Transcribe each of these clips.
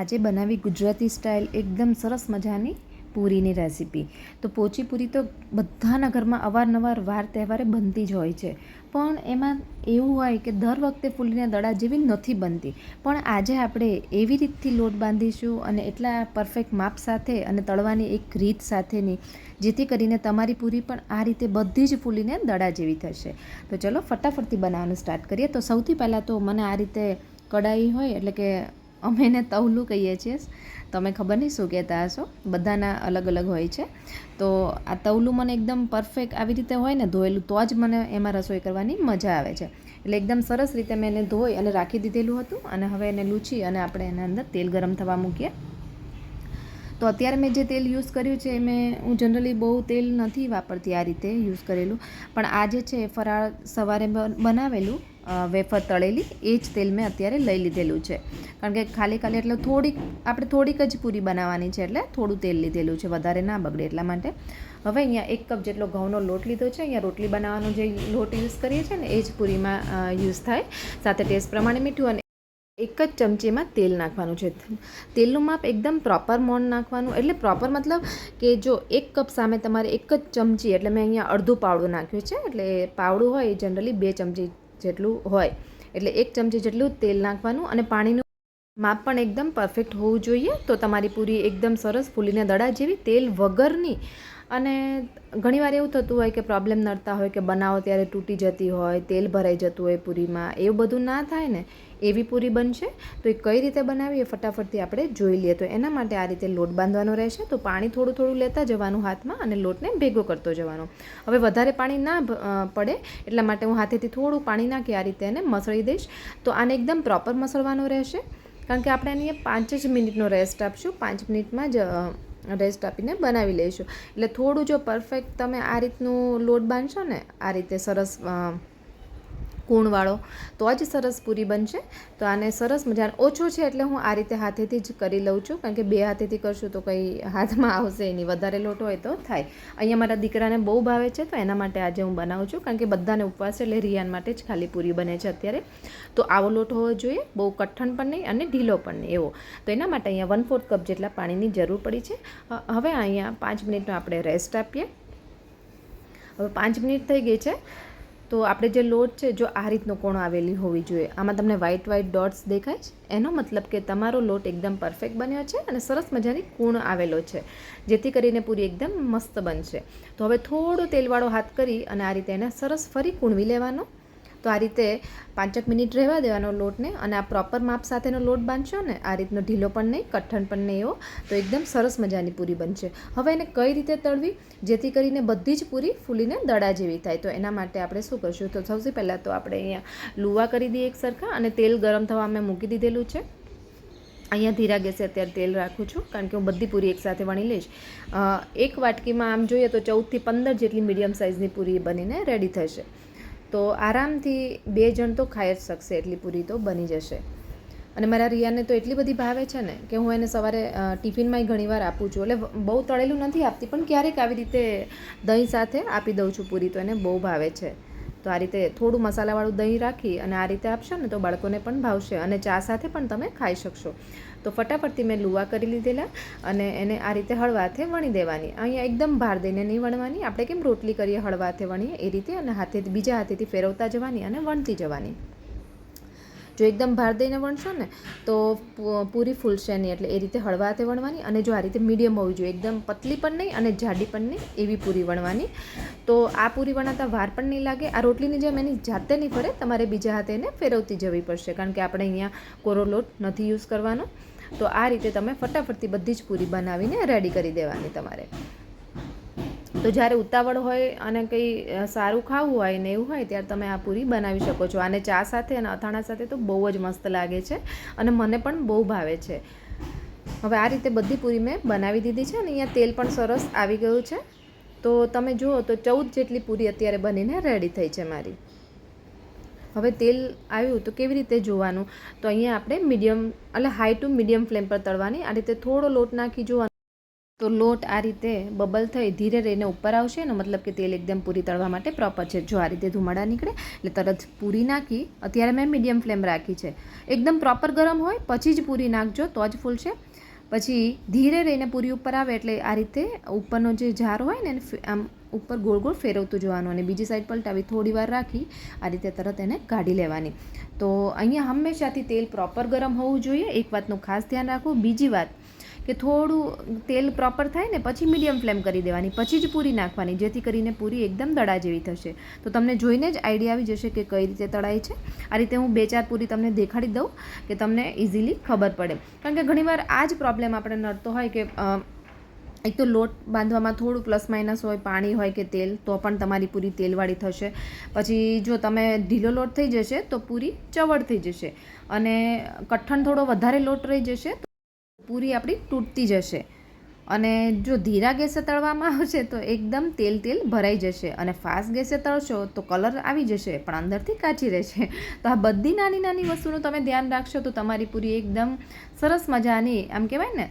આજે બનાવી ગુજરાતી સ્ટાઇલ એકદમ સરસ મજાની પૂરીની રેસીપી. તો પોચી પૂરી તો બધાના ઘરમાં અવારનવાર વાર તહેવારે બનતી જ હોય છે. પણ એમાં એવું હોય કે દર વખતે ફૂલીના દડા જેવી નથી બનતી. પણ આજે આપણે એવી રીતથી લોટ બાંધીશું અને એટલા પરફેક્ટ માપ સાથે અને તળવાની એક રીત સાથેની, જેથી કરીને તમારી પૂરી પણ આ રીતે બધી જ ફૂલીને દડા જેવી થશે. તો ચલો ફટાફટથી બનાવવાનું સ્ટાર્ટ કરીએ. તો સૌથી પહેલાં તો મને આ રીતે કડાઈ હોય એટલે કે અમે એને તવલું કહીએ છીએ. તમે ખબર નહીં શું કહેતા હશો? બધાના અલગ અલગ હોય છે. તો આ તવલું મને એકદમ પરફેક્ટ આવી રીતે હોય ને ધોયેલું, તો જ મને એમાં રસોઈ કરવાની મજા આવે છે. એટલે એકદમ સરસ રીતે મેં એને ધોઈ અને રાખી દીધેલું હતું અને હવે એને લૂછી અને આપણે એના અંદર તેલ ગરમ થવા મૂકીએ. તો અત્યારે મેં જે તેલ યુઝ કર્યું છે એ મેં, હું જનરલી બહુ તેલ નથી વાપરતી આ રીતે યુઝ કરેલું. પણ આ જે છે ફરાળ સવારે બનાવેલું વેફર તળેલી, એ જ તેલ મેં અત્યારે લઈ લીધેલું છે. કારણ કે ખાલી ખાલી એટલે થોડીક, આપણે થોડીક જ પૂરી બનાવવાની છે એટલે થોડું તેલ લીધેલું છે, વધારે ના બગડે એટલા માટે. હવે અહીંયા એક કપ જેટલો ઘઉંનો લોટ લીધો છે, અહીંયા રોટલી બનાવવાનો જે લોટ યુઝ કરીએ છીએ ને, એ જ પૂરીમાં યુઝ થાય. સાથે ટેસ્ટ પ્રમાણે મીઠું અને એક જ ચમચીમાં તેલ નાખવાનું છે. તેલનું માપ એકદમ પ્રોપર મોણ નાખવાનું, એટલે પ્રોપર મતલબ કે જો એક કપ સામે તમારે એક જ ચમચી, એટલે મેં અહીંયા અડધું પાવડું નાખ્યું છે, એટલે પાવડું હોય એ જનરલી બે ચમચી જેટલું હોય. એટલે એક ચમચી જેટલું તેલ નાખવાનું અને પાણીનું માપ પણ એકદમ પરફેક્ટ હોવું જોઈએ. તો તમારી પૂરી એકદમ સરસ ફૂલીને દડા જેવી તેલ વગરની અને ઘણીવાર એવું થતું હોય કે પ્રોબ્લેમ નડતા હોય કે બનાવો ત્યારે તૂટી જતી હોય, તેલ ભરાઈ જતું હોય પૂરીમાં, એવું બધું ના થાય ને, એવી પૂરી બનશે, તો એ કઈ રીતે બનાવી એ ફટાફટથી આપણે જોઈ લઈએ. તો એના માટે આ રીતે લોટ બાંધવાનો રહેશે, તો પાણી થોડું થોડું લેતા જવાનું હાથમાં અને લોટને ભેગો કરતો જવાનો. હવે વધારે પાણી ના પડે, એટલા માટે હું હાથેથી થોડું પાણી નાખી આ રીતે એને મસળી દઈશ. તો આને એકદમ પ્રોપર મસળવાનો રહેશે, કારણ કે આપણે એની પાંચ જ મિનિટનો રેસ્ટ આપશું. પાંચ મિનિટમાં જ રેસ્ટ આપીને બનાવી લઈશું એટલે થોડું જો પરફેક્ટ તમે આ રીતનું લોટ બાંધશો ને, આ રીતે સરસ કૂણવાળો. તો જ સરસ પૂરી બનશે. તો આને સરસ મજાનો, ઓછો છે એટલે હું આ રીતે હાથેથી જ કરી લઉં છું. કારણ કે બે હાથેથી કરશું તો કંઈ હાથમાં આવશે નહીં. વધારે લોટ હોય તો થાય. અહીંયા મારા દીકરાને બહુ ભાવે છે, તો એના માટે આજે હું બનાવું છું. કારણ કે બધાને ઉપવાસ એટલે રિયાન માટે જ ખાલી પૂરી બને છે અત્યારે. તો આવો લોટ હોવો જોઈએ. બહુ કઠણ પણ નહીં અને ઢીલો પણ નહીં. એવો. તો એના માટે અહીંયા વન ફોર્થ કપ જેટલા પાણીની જરૂર પડી છે. હવે અહીંયા પાંચ મિનિટનો આપણે રેસ્ટ આપીએ. હવે પાંચ મિનિટ થઈ ગઈ છે. તો આપણે જે લોટ છે, જો આ રીતનો કોણ આવેલી હોવી જોઈએ. આમાં તમને વ્હાઇટ વ્હાઇટ ડોટ્સ દેખાય છે. એનો મતલબ કે તમારો લોટ એકદમ પરફેક્ટ બન્યો છે અને સરસ મજાની કૂણ આવેલો છે, જેથી કરીને પૂરી એકદમ મસ્ત બનશે. તો હવે થોડો તેલવાળો હાથ કરી અને આ રીતે એને સરસ ફરી કૂણવી લેવાનો. તો આ રીતે પાંચક મિનિટ રહેવા દેવાનો લોટને અને આ પ્રોપર માપ સાથેનો લોટ બાંધશો ને, આ રીતનો ઢીલો પણ નહીં, કઠણ પણ નહીં એવો, તો એકદમ સરસ મજાની પૂરી બનશે. હવે એને કઈ રીતે તળવી? જેથી કરીને બધી જ પૂરી ફૂલીને દડા જેવી થાય. તો એના માટે આપણે શું કરશું? તો સૌથી પહેલાં તો આપણે અહીંયા લુવા કરી દઈએ એક સરખા અને તેલ ગરમ થવા મેં મૂકી દીધેલું છે. અહીંયા ધીરા ગેસે અત્યારે તેલ રાખું છું, કારણ કે હું બધી પૂરી એકસાથે વણી લઈશ. એક વાટકીમાં આમ જોઈએ તો ચૌદથી પંદર જેટલી મીડિયમ સાઇઝની પૂરી બનીને રેડી થશે. તો આરામથી બે જણ તો ખાઈ જ શકશે, એટલી પૂરી તો બની જશે. અને મારા રિયાને તો એટલી બધી ભાવે છે ને કે હું એને સવારે ટિફિનમાંય ઘણીવાર આપું છું. એટલે બહુ તળેલું નથી આપતી, પણ ક્યારેક આવી રીતે દહીં સાથે આપી દઉં છું પૂરી, તો એને બહુ ભાવે છે. તો આ રીતે થોડું મસાલાવાળું દહીં રાખી અને આ રીતે આપશો ને તો બાળકોને પણ ભાવશે અને ચા સાથે પણ તમે ખાઈ શકશો. તો ફટાફટથી મેં લુવા કરી લીધેલા અને એને આ રીતે હળવાથે વણી દેવાની. અહીંયા એકદમ ભાર દઈને નહીં વણવાની. આપણે કેમ રોટલી કરીએ હળવાથે વણીએ? એ રીતે અને હાથે બીજા હાથેથી ફેરવતા જવાની અને વણતી જવાની. જો એકદમ ભાર દઈને વણશો ને, તો પૂરી ફૂલશે નહીં એટલે એ રીતે હળવા હાથે વણવાની અને જો આ રીતે મીડિયમ હોવી જોઈએ. એકદમ પતલી પણ નહીં અને જાડી પણ નહીં એવી પૂરી વણવાની. તો આ પૂરી વણાતા વાર પણ નહીં લાગે. આ રોટલીની જેમ એની જાતે નહીં પડે તમારે બીજા હાથે એને ફેરવતી જવી પડશે. કારણ કે આપણે અહીંયા કોરો લોટ નથી યુઝ કરવાનો. તો આ રીતે તમે ફટાફટથી બધી જ પૂરી બનાવીને રેડી કરી દેવાની તમારે. તો જ્યારે ઉતાવળ હોય અને કંઈ સારું ખાવું હોય ને એવું હોય ત્યારે તમે આ પૂરી બનાવી શકો છો. અને ચા સાથે અને અથાણા સાથે તો બહુ જ મસ્ત લાગે છે અને મને પણ બહુ ભાવે છે. હવે આ રીતે બધી પૂરી મેં બનાવી દીધી છે અને અહીંયા તેલ પણ સરસ આવી ગયું છે. તો તમે જુઓ તો ચૌદ જેટલી પૂરી અત્યારે બનીને રેડી થઈ છે મારી. હવે તેલ આવ્યું તો કેવી રીતે જોવાનું? તો અહીંયા આપણે મીડિયમ, એટલે હાઈ ટુ મીડિયમ ફ્લેમ પર તળવાની. આ રીતે થોડો લોટ નાખી જોવાનો. તો લોટ આ રીતે બબલ થઈ ધીરે રહીને ઉપર આવશે એનો મતલબ કે તેલ એકદમ પૂરી તળવા માટે પ્રોપર છે. જો આ રીતે ધુમાડા નીકળે, એટલે તરત પૂરી નાખી. અત્યારે મેં મીડિયમ ફ્લેમ રાખી છે. એકદમ પ્રોપર ગરમ હોય, પછી જ પૂરી નાખજો, તો જ ફૂલશે. પછી ધીરે રહીને પૂરી ઉપર આવે એટલે આ રીતે ઉપરનો જે જાર હોય ને એને આમ ઉપર ગોળ ગોળ ફેરવતું જવાનું અને બીજી સાઈડ પલટાવી થોડી વાર રાખી આ રીતે તરત એને કાઢી લેવાની. તો અહીંયા હંમેશાથી તેલ પ્રોપર ગરમ હોવું જોઈએ. એક વાતનું ખાસ ધ્યાન રાખવું. બીજી વાત કે થોડું તેલ પ્રોપર થાય ને પછી મીડિયમ ફ્લેમ કરી દેવાની, પછી જ પૂરી નાખવાની, જેથી કરીને પૂરી એકદમ દડા જેવી થશે. તો તમને જોઈને જ આઈડિયા આવી જશે કે કઈ રીતે તળાય છે. આ રીતે હું બે ચાર પૂરી તમને દેખાડી દઉં કે તમને ઇઝીલી ખબર પડે. કારણ કે ઘણીવાર આ જ પ્રોબ્લેમ આપણે નડતો હોય કે એક તો લોટ બાંધવામાં થોડું પ્લસ માઇનસ હોય, પાણી હોય કે તેલ, તો પણ તમારી પૂરી તેલવાળી થશે. પછી જો તમે ઢીલો લોટ થઈ જશે તો પૂરી ચવડ થઈ જશે. અને કઠણ થોડો વધારે લોટ રહી જશે પૂરી આપણી તૂટતી જશે. અને જો ધીરા ગેસે તળવામાં આવશે તો એકદમ તેલ તેલ ભરાઈ જશે. અને ફાસ્ટ ગેસે તળશો તો કલર આવી જશે, પણ અંદરથી કાચી રહેશે. તો આ બધી નાની નાની વસ્તુનું તમે ધ્યાન રાખશો તો તમારી પૂરી એકદમ સરસ મજાની, આમ કહેવાય ને,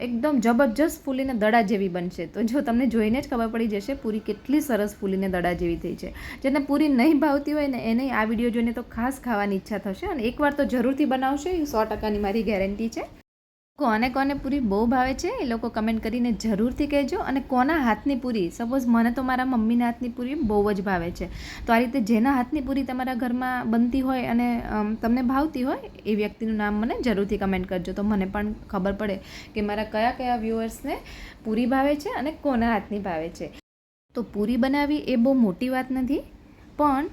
એકદમ જબરજસ્ત ફૂલીને દડા જેવી બનશે. તો જો તમને જોઈને જ ખબર પડી જશે, પૂરી કેટલી સરસ ફૂલીને દડા જેવી થઈ છે. જેને પૂરી નહીં ભાવતી હોય ને, એને આ વીડિયો જોઈને તો ખાસ ખાવાની ઈચ્છા થશે. અને એકવાર તો જરૂરથી બનાવશે, એ સો ટકાની મારી ગેરંટી છે. કોને કોને પૂરી બહુ ભાવે છે એ લોકો કમેન્ટ કરીને જરૂરથી કહેજો. અને કોના હાથની પૂરી? સપોઝ મને તો મારા મમ્મીના હાથની પૂરી બહુ જ ભાવે છે. તો આ રીતે જેના હાથની પૂરી તમારા ઘરમાં બનતી હોય અને તમને ભાવતી હોય એ વ્યક્તિનું નામ મને જરૂરથી કમેન્ટ કરજો. તો મને પણ ખબર પડે કે મારા કયા કયા વ્યુઅર્સને પૂરી ભાવે છે અને કોના હાથની ભાવે છે. તો પૂરી બનાવવી એ બહુ મોટી વાત નથી. પણ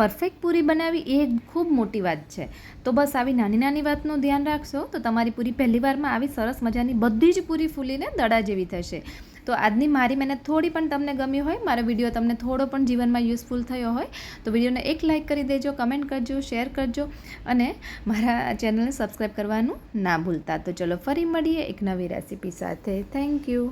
પરફેક્ટ પૂરી બનાવવી એ ખૂબ મોટી વાત છે. તો બસ આવી નાની નાની વાતનું ધ્યાન રાખશો તો તમારી પૂરી પહેલી વારમાં આવી સરસ મજાની બધી જ પૂરી ફૂલીને દડા જેવી થશે. તો આજની મારી મહેનત થોડી પણ તમને ગમી હોય, મારો વીડિયો તમને થોડો પણ જીવનમાં યુઝફુલ થયો હોય, તો વિડીયોને એક લાઇક કરી દેજો કમેન્ટ કરજો શેર કરજો અને મારા ચેનલને સબસ્ક્રાઈબ કરવાનું ના ભૂલતા. તો ચલો ફરી મળીએ એક નવી રેસીપી સાથે. Thank you